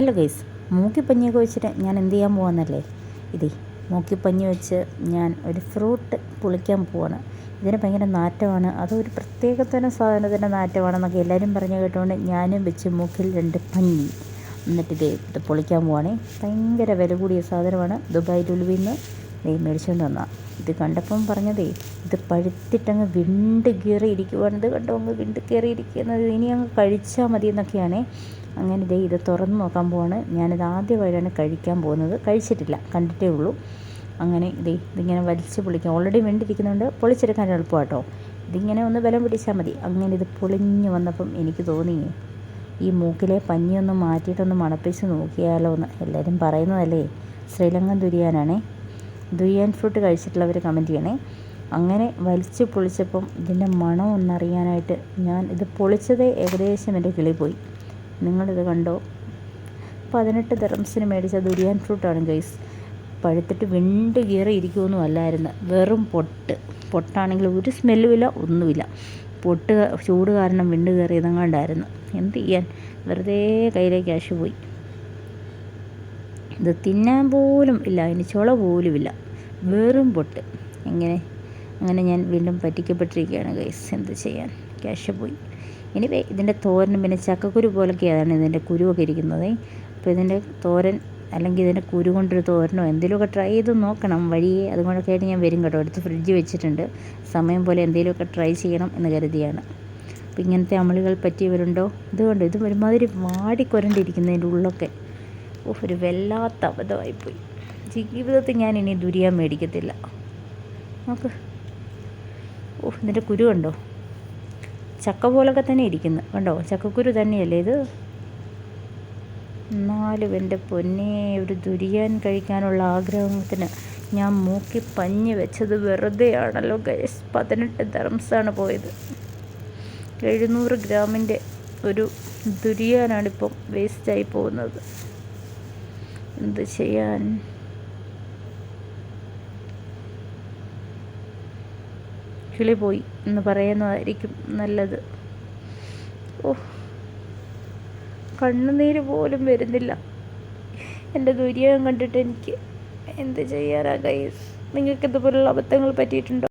Hello guys മൂക്കിപ്പഞ്ഞിയൊക്കെ വെച്ചിട്ട് ഞാൻ എന്ത് ചെയ്യാൻ പോകുന്നല്ലേ ഇതേ മൂക്കിപ്പഞ്ഞി വെച്ച് ഞാൻ ഒരു ഫ്രൂട്ട് പുളിക്കാൻ പോവാണ്. ഇതിന് ഭയങ്കര നാറ്റമാണ്. അതൊരു പ്രത്യേകതരം സാധനത്തിന്റെ നാറ്റമാണെന്നൊക്കെ എല്ലാവരും പറഞ്ഞു കേട്ടുകൊണ്ട് ഞാനും വെച്ച് മൂക്കിൽ രണ്ട് പഞ്ഞി. എന്നിട്ട് ഇതേ ഇത് പൊളിക്കാൻ പോവാണേ. ഭയങ്കര വില കൂടിയ സാധനമാണ്. ദുബായ് ലുലുവിൽ നിന്ന് ദേ മേടിച്ചുകൊണ്ട് വന്ന. ഇത് കണ്ടപ്പം പറഞ്ഞതേ ഇത് പഴുത്തിട്ടങ്ങ് വിണ്ട് കയറി ഇരിക്കുവാണ് ഇത് കണ്ടോ അങ്ങ് വിണ്ട് കയറി ഇരിക്കുന്നത് ഇനി അങ്ങ് കഴിച്ചാൽ മതി എന്നൊക്കെയാണേ അങ്ങനെ ദേ ഇത് തുറന്ന് നോക്കാൻ പോവാണ്. ഞാനിത് ആദ്യമായിട്ടാണ് കഴിക്കാൻ പോകുന്നത്. കഴിച്ചിട്ടില്ല. കണ്ടിട്ടേ ഉള്ളൂ. അങ്ങനെ ദേ ഇതിങ്ങനെ വലിച്ച് പൊളിക്കാം. ഓൾറെഡി വെണ്ടിരിക്കുന്നുണ്ട് പൊളിച്ചെടുക്കാൻ എളുപ്പമാട്ടോ. ഇതിങ്ങനെ ഒന്ന് ബലം പിടിച്ചാൽ മതി. അങ്ങനെ ഇത് പൊളിഞ്ഞ് വന്നപ്പം എനിക്ക് തോന്നി ഈ മൂക്കിലെ പഞ്ഞിയൊന്ന് മാറ്റിയിട്ടൊന്ന് മണപ്പിച്ച് നോക്കിയാലോ എന്ന്. എല്ലാവരും പറയുന്നതല്ലേ ശ്രീലങ്കൻ ദുരിയാനാണേ. ദുരിയാൻ ഫ്രൂട്ട് കഴിച്ചിട്ടുള്ളവർ കമന്റ് ചെയ്യണേ. അങ്ങനെ വലിച്ച് പൊളിച്ചപ്പം ഇതിന്റെ മണം ഒന്നറിയാനായിട്ട് ഞാൻ ഇത് പൊളിച്ചതേ ഏകദേശം എന്റെ കിളി പോയി. നിങ്ങളിത് കണ്ടോ? പതിനെട്ട് ദിറംസിന് മേടിച്ച ദുരിയാൻ ഫ്രൂട്ടാണ് ഗൈസ് പഴുത്തിട്ട് വിണ്ട് കീറി ഇരിക്കുമൊന്നും അല്ലായിരുന്നു. വെറും പൊട്ട്. പൊട്ടാണെങ്കിൽ ഒരു സ്മെല്ലുമില്ല ഒന്നുമില്ല. പൊട്ട് ചൂട് കാരണം വിണ്ട് കയറി ഇതങ്ങാണ്ടായിരുന്നു എന്ത് ചെയ്യാൻ? വെറുതെ കയ്യിലെ ക്യാഷ് പോയി. ഇത് തിന്നാൻ പോലും ഇല്ല അതിന് ചുള പോലുമില്ല. വെറും പൊട്ട്. എങ്ങനെ? അങ്ങനെ ഞാൻ വീണ്ടും പറ്റിക്കപ്പെട്ടിരിക്കുകയാണ് ഗൈസ് എന്ത് ചെയ്യാൻ? ക്യാഷ് പോയി. എനിവേ ഇതിന്റെ തോരനും പിന്നെ ചക്കക്കുരു പോലൊക്കെയാണ് ഇതിന്റെ കുരുവൊക്കെ ഇരിക്കുന്നത്. അപ്പോൾ ഇതിന്റെ തോരൻ അല്ലെങ്കിൽ ഇതിന്റെ കുരു കൊണ്ടൊരു തോരനോ എന്തെങ്കിലുമൊക്കെ ട്രൈ ചെയ്ത് നോക്കണം വഴിയെ. അതുകൊണ്ടൊക്കെ ആയിട്ട് ഞാൻ വരും കേട്ടോ. എടുത്ത് ഫ്രിഡ്ജ് വെച്ചിട്ടുണ്ട്. സമയം പോലെ എന്തെങ്കിലുമൊക്കെ ട്രൈ ചെയ്യണം എന്ന് കരുതിയാണ്. അപ്പോൾ ഇങ്ങനത്തെ അമളികൾ പറ്റിയവരുണ്ടോ? ഇതുകൊണ്ട്? ഇത് ഒരുമാതിരി വാടിക്കൊരണ്ടിരിക്കുന്നതിന്റെ ഉള്ളൊക്കെ. ഓ ഒരു വല്ലാത്ത അബദ്ധമായിപ്പോയി ജീവിതത്തിൽ ഞാൻ ഇനി ദുരിയാൻ മേടിക്കത്തില്ല. നോക്ക്. ഇതിന്റെ കുരു കണ്ടോ? ചക്ക പോലൊക്കെ തന്നെ ഇരിക്കുന്നു. കണ്ടോ? ചക്കക്കുരു തന്നെയല്ലേ ഇത്? എന്നാലും എന്റെ പൊന്നെ ഒരു ദുരിയാൻ കഴിക്കാനുള്ള ആഗ്രഹത്തിന് ഞാൻ മൂക്കി പഞ്ഞി വെച്ചത് വെറുതെയാണല്ലോ ഗൈസ് പതിനെട്ട് ദർംസാണ് പോയത്. എഴുന്നൂറ് ഗ്രാമിന്റെ ഒരു ദുരിയാനാണിപ്പം വേസ്റ്റായി പോകുന്നത്. എന്ത് ചെയ്യാൻ? കിളി പോയി എന്ന് പറയുന്നതായിരിക്കും നല്ലത്. ഓ കണ്ണുനീര് പോലും വരുന്നില്ല. എന്റെ ദുര്യോഗം കണ്ടിട്ട് എനിക്ക് എന്ത് ചെയ്യാനാ ഗൈസ് നിങ്ങൾക്ക് ഇതുപോലുള്ള അബദ്ധങ്ങൾ പറ്റിയിട്ടുണ്ടോ?